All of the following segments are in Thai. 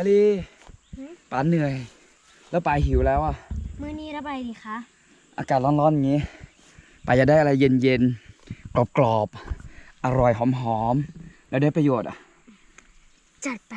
อลีป๋าเหนื่อย แล้วป๋าหิวแล้วอะ มื้อนี้ระบายดีคะ อากาศร้อนๆอย่างนี้ป๋าจะได้อะไรเย็นๆ กรอบๆ อร่อยหอมๆ แล้วได้ประโยชน์อะ จัดไป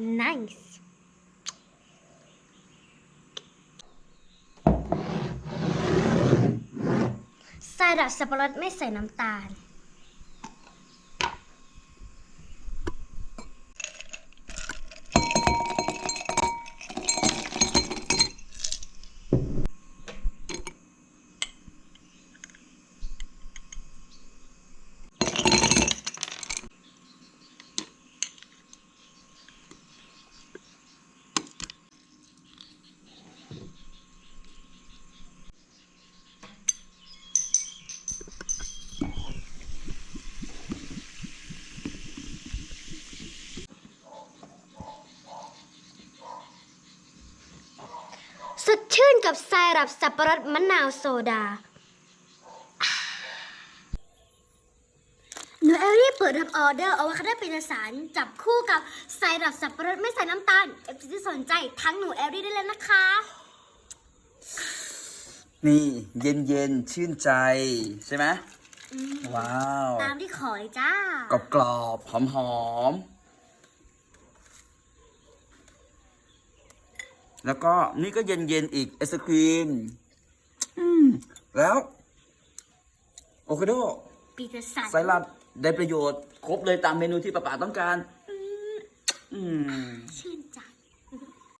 nice ไซรัปสับปะรดไม่ใส่น้ำตาล สด ชื่นกับไซรัปสับปะรดมะนาวโซดา หนูเอลลี่เปิดรับออเดอร์เอาไว้คณะเป็นสารจับคู่กับไซรัปสับปะรดไม่ใส่น้ำตาลเอฟซีที่สนใจทั้งหนูเอลลี่ได้เลยนะคะ นี่เย็นๆชื่นใจ ใช่ไหมอืมว้าว ตามที่ขอเลยจ้ากรอบๆหอมๆ แล้วก็นี่ก็เย็นๆอีกไอศครีมอืมแล้ว โอคาโดปีเตอร์สันไซรัปได้ประโยชน์ ครบเลยตามเมนูที่ป้าป๋าต้องการ อืม ชื่นใจ